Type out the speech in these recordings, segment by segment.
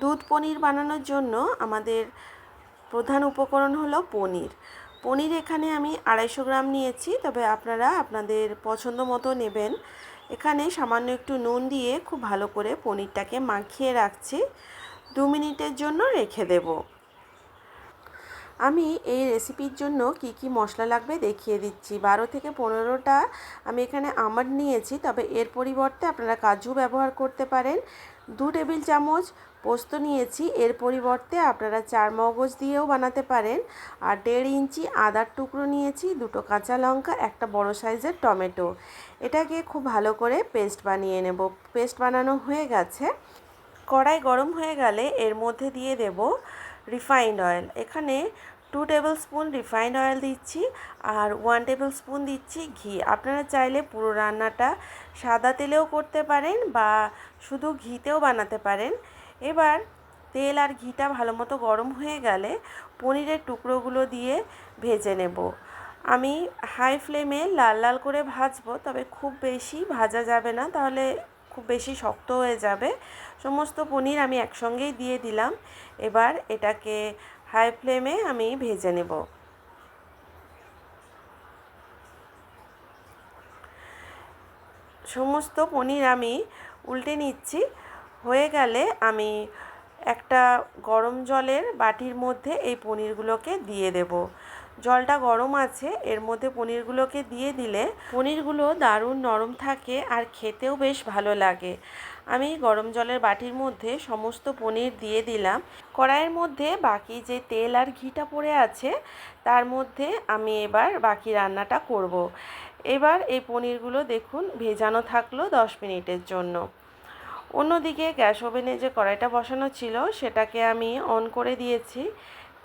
দুধ পনির বানানোর জন্য আমাদের প্রধান উপকরণ হলো পনির। পনির এখানে আমি আড়াইশো গ্রাম নিয়েছি, তবে আপনারা আপনাদের পছন্দ মতো নেবেন। এখানে সামান্য একটু নুন দিয়ে খুব ভালো করে পনিরটাকে মাখিয়ে রাখছি। দু মিনিটের জন্য রেখে দেবো। আমি এই রেসিপির জন্য কি কি মশলা লাগবে দেখিয়ে দিচ্ছি। বারো থেকে পনেরোটা আমি এখানে আমড নিয়েছি, তবে এর পরিবর্তে আপনারা কাজু ব্যবহার করতে পারেন। দু টেবিল চামচ পোস্ত নিয়েছি। এর পরিবর্তে আপনারা চার মগজ দিয়েও বানাতে পারেন। আর দেড় ইঞ্চি আদার টুকরো নিয়েছি, দুটো কাঁচা লঙ্কা, একটা বড় সাইজের টমেটো। এটাকে খুব ভালো করে পেস্ট বানিয়ে নেব। পেস্ট বানানো হয়ে গেছে। কড়াই গরম হয়ে গেলে এর মধ্যে দিয়ে দেব রিফাইন্ড অয়েল। এখানে two tablespoon refined oil দিচ্ছি আর ওয়ান টেবিল স্পুন দিচ্ছি ঘি। আপনারা চাইলে পুরো রান্নাটা সাদা তেলেও করতে পারেন বা শুধু ঘিতেও বানাতে পারেন। এবার তেল আর ঘিটা ভালো মতো গরম হয়ে গেলে পনিরের টুকরোগুলো দিয়ে ভেজে নেব। আমি হাই ফ্লেমে লাল লাল করে ভাজবো, তবে খুব বেশি ভাজা যাবে না, তাহলে খুব বেশি শক্ত হয়ে যাবে। সমস্ত পনির আমি একসঙ্গেই দিয়ে দিলাম। এবার এটাকে হাই ফ্লেমে আমি ভেজে নেব। সমস্ত পনির আমি উল্টে নিচ্ছি। হয়ে গেলে আমি একটা গরম জলের বাটির মধ্যে এই পনিরগুলোকে দিয়ে দেব। জলটা গরম আছে, এর মধ্যে পনিরগুলোকে দিয়ে দিলে পনিরগুলো দারুণ নরম থাকে আর খেতেও বেশ ভালো লাগে। আমি গরম জলের বাটির মধ্যে সমস্ত পনির দিয়ে দিলাম। কড়াইয়ের মধ্যে বাকি যে তেল আর ঘিটা পড়ে আছে, তার মধ্যে আমি এবার বাকি রান্নাটা করব। এবার এই পনিরগুলো দেখুন, ভেজানো থাকল দশ মিনিটের জন্য। অন্যদিকে গ্যাস ওভেনে যে কড়াইটা বসানো ছিল, সেটাকে আমি অন করে দিয়েছি।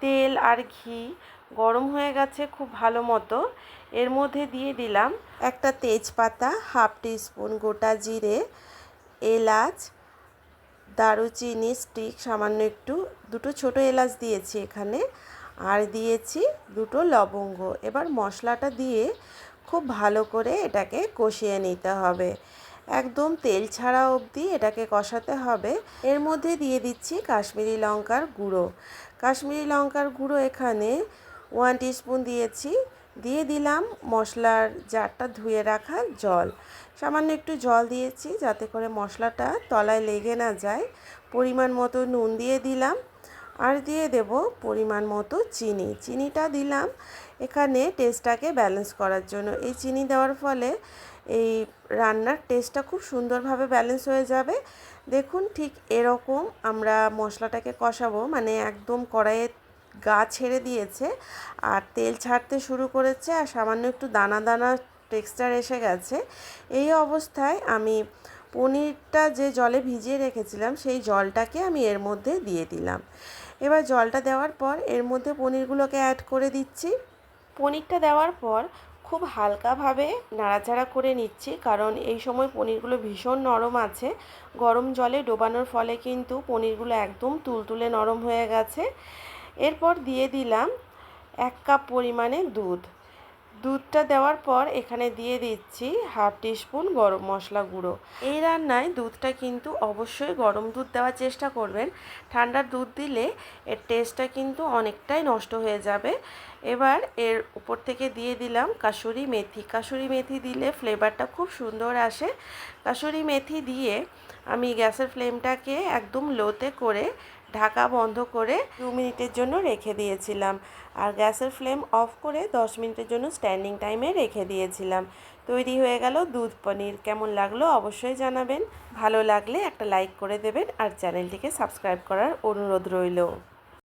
তেল আর ঘি গরম হয়ে গেছে খুব ভালো মতো। এর মধ্যে দিয়ে দিলাম একটা তেজপাতা, হাফ টিস্পুন গোটা জিরে, এলাচ, দারুচিনি, স্টিক, সামান্য একটু, দুটো ছোট এলাচ দিয়েছি এখানে। আর দিয়েছি দুটো লবঙ্গ। এবার মশলাটা দিয়ে খুব ভালো করে এটাকে কষিয়ে নিতে হবে। একদম তেল ছাড়া অবধি এটাকে কষাতে হবে। এর মধ্যে দিয়ে দিচ্ছি কাশ্মীরি লঙ্কার গুঁড়ো। কাশ্মীরি লঙ্কার গুঁড়ো এখানে ওয়ান টিস্পুন দিয়েছি। দিয়ে দিলাম মশলার জারটা ধুয়ে রাখা জল। সামান্য একটু জল দিয়েছি যাতে করে মশলাটা তলায় লেগে না যায়। পরিমাণ মতো নুন দিয়ে দিলাম। আর দিয়ে দেব পরিমাণ মতো চিনি। চিনিটা দিলাম এখানে টেস্টটাকে ব্যালেন্স করার জন্য। এই চিনি দেওয়ার ফলে এই রান্নার টেস্টটা খুব সুন্দরভাবে ব্যালেন্স হয়ে যাবে। দেখুন ঠিক এরকম আমরা মশলাটাকে কষাবো। মানে একদম কড়াইয়ে গা ছেড়ে দিয়েছে আর তেল ছাড়তে শুরু করেছে আর সামান্য একটু দানা দানা টেক্সচার এসে গেছে। এই অবস্থায় আমি পনিরটা যে জলে ভিজিয়ে রেখেছিলাম, সেই জলটাকে আমি এর মধ্যে দিয়ে দিলাম। এবার জলটা দেওয়ার পর এর মধ্যে পনিরগুলোকে অ্যাড করে দিচ্ছি। পনিরটা দেওয়ার পর খুব হালকাভাবে নাড়াচাড়া করে নিচ্ছি, কারণ এই সময় পনিরগুলো ভীষণ নরম আছে। গরম জলে ডোবানোর ফলে কিন্তু পনিরগুলো একদম তুলতুলে নরম হয়ে গেছে। এরপর দিয়ে দিলাম এক কাপ পরিমাণে দুধ। দুধটা দেওয়ার পর এখানে দিয়ে দিচ্ছি হাফ টিস্পুন গরম মশলা গুঁড়ো। এই রান্নায় দুধটা কিন্তু অবশ্যই গরম দুধ দেওয়ার চেষ্টা করবেন। ঠান্ডার দুধ দিলে এর টেস্টটা কিন্তু অনেকটাই নষ্ট হয়ে যাবে। এবার এর উপর থেকে দিয়ে দিলাম কাসুরি মেথি। কাসুরি মেথি দিলে ফ্লেভারটা খুব সুন্দর আসে। কাসুরি মেথি দিয়ে আমি গ্যাসের ফ্লেমটাকে একদম লোতে করে ঢাকা বন্ধ করে দু মিনিটের জন্য রেখে দিয়েছিলাম। আর গ্যাসের ফ্লেম অফ করে দশ মিনিটের জন্য স্ট্যান্ডিং টাইমে রেখে দিয়েছিলাম। তৈরি হয়ে গেল দুধ পনির। কেমন লাগল অবশ্যই জানাবেন। ভালো লাগলে একটা লাইক করে দেবেন আর চ্যানেলটিকে সাবস্ক্রাইব করার অনুরোধ রইল।